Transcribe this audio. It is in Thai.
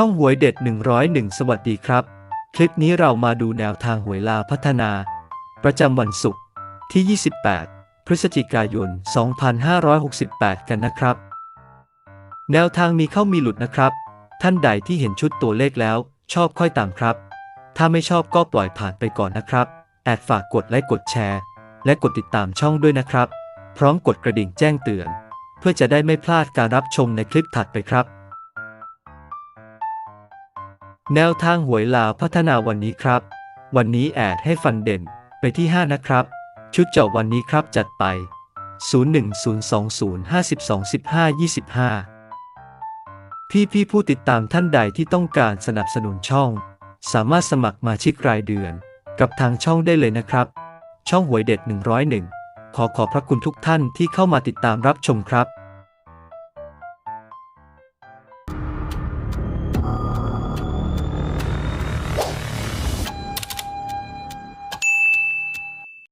ช่องหวยเด็ด 101 สวัสดีครับ คลิปนี้เรามาดูแนวทางหวยลาพัฒนา ประจำวันศุกร์ที่ 28 พฤศจิกายน 2568 กันนะครับ แนวทางมีเข้ามีหลุดนะครับ ท่านใดที่เห็นชุดตัวเลขแล้ว ชอบค่อยตามครับ ถ้าไม่ชอบก็ปล่อยผ่านไปก่อนนะครับ แอดฝากกดไลค์กดแชร์ และกดติดตามช่องด้วยนะครับ พร้อมกดกระดิ่งแจ้งเตือน เพื่อจะได้ไม่พลาดการรับชมในคลิปถัดไปครับ แนวทางหวยลาวพัฒนาวันนี้ครับ วันนี้แอดให้ฟันเด่นไปที่ 5 นะครับ ชุดเจาะวันนี้ครับจัดไป 01020521525 พี่พี่ผู้ติดตามท่านใดที่ต้องการสนับสนุนช่อง สามารถสมัครมาชิกรายเดือน กับทางช่องได้เลยนะครับ ช่องหวยเด็ด 101 ขอขอบพระคุณทุกท่านที่เข้ามาติดตามรับชมครับ